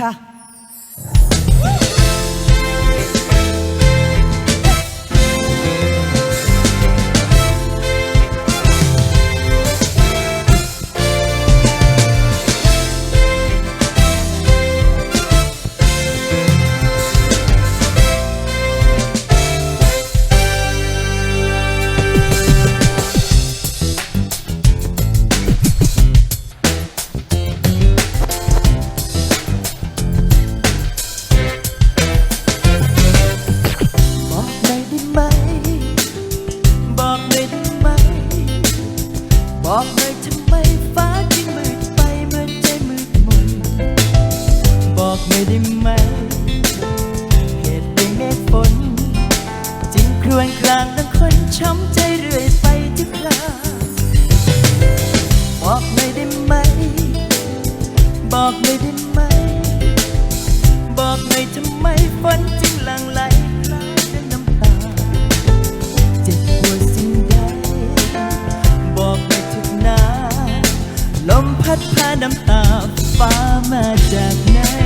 ค่ะบอ บอกหน่อยทำไมฟ้าจึงมืดไปเหมือนใจมืดมนบอกหน่ได้ไหมเหตุใดเมฆฝนจึงครวญครางดังคนช้ำใจเรื่อยไปทุกคราบอกหน่ได้ไหม บอกหน่ได้ไหม บอกหน่อยทำไมฝน ลมพัดพาน้ำตาฟ้ามาจากไหน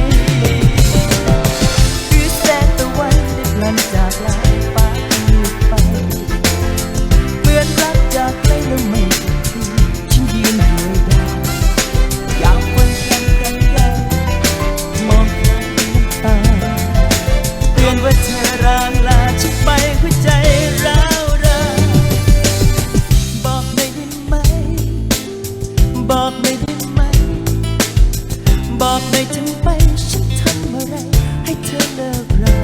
อกหน่อยทำไปฉันทำอะไร ให้เธอเลิกรา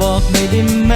บอกไม่ได้ไหม